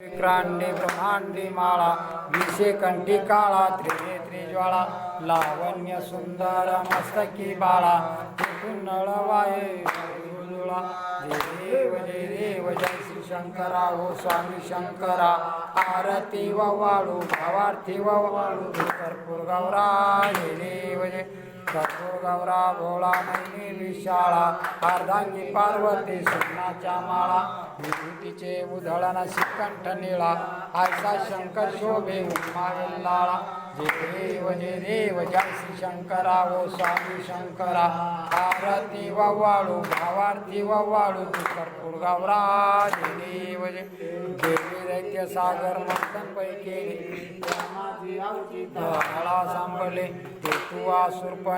विक्रांडे ब्रह्मांडी माळा विषे कंठी काळा त्रिनेत्री ज्वाळा लावण्य सुंदर मस्तकी बाळा तिथून नळवाये देव जय देव जय श्री शंकरा हो स्वामी शंकरा आरती व वाळू भावार्थी व वाळू कर्पूर गौरा जय देव जय गौरा भोळा मैनी विशाळा अर्धांगी पार्वती सुनाच्या माळा विभूतीचे उधळण श्रीकंठ निळा आयसा शंकर शोभे उमा लाळा जय देव जे देव जय शंकरा ओ स्वामी शंकरा आरती व वाळू भावार्थी वाळू कर्पूर गौरा जे देव जे देवी दैत्य सागर मंथन पैकी हळा सांभले ते तू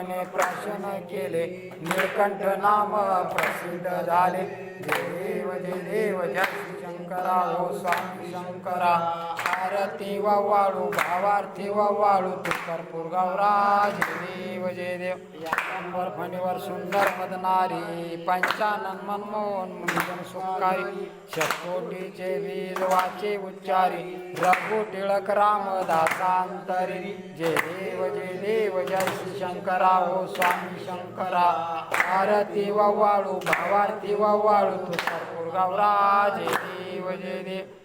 मने प्राशन केले. निळकंठ नाम प्रसिद्ध झाले. जय देव जय देव जय शंकरा हो स्वामी शंकरा. आरती व वाळू भावार्थी व वाळू तुकरपूर गौराज देव जय देव. या फणीवर सुंदर मदनारी पंचानन मनमोहन मुंजन सुखारी. शकोटीचे वीर वाचे उच्चारी. रघु टिळक रामदासांतरी. जय देव जय देव जय श्री शंकरा हो स्वामी शंकरा. आरती वाळू भावार्थी वाळू तू गावराज देव जय देव.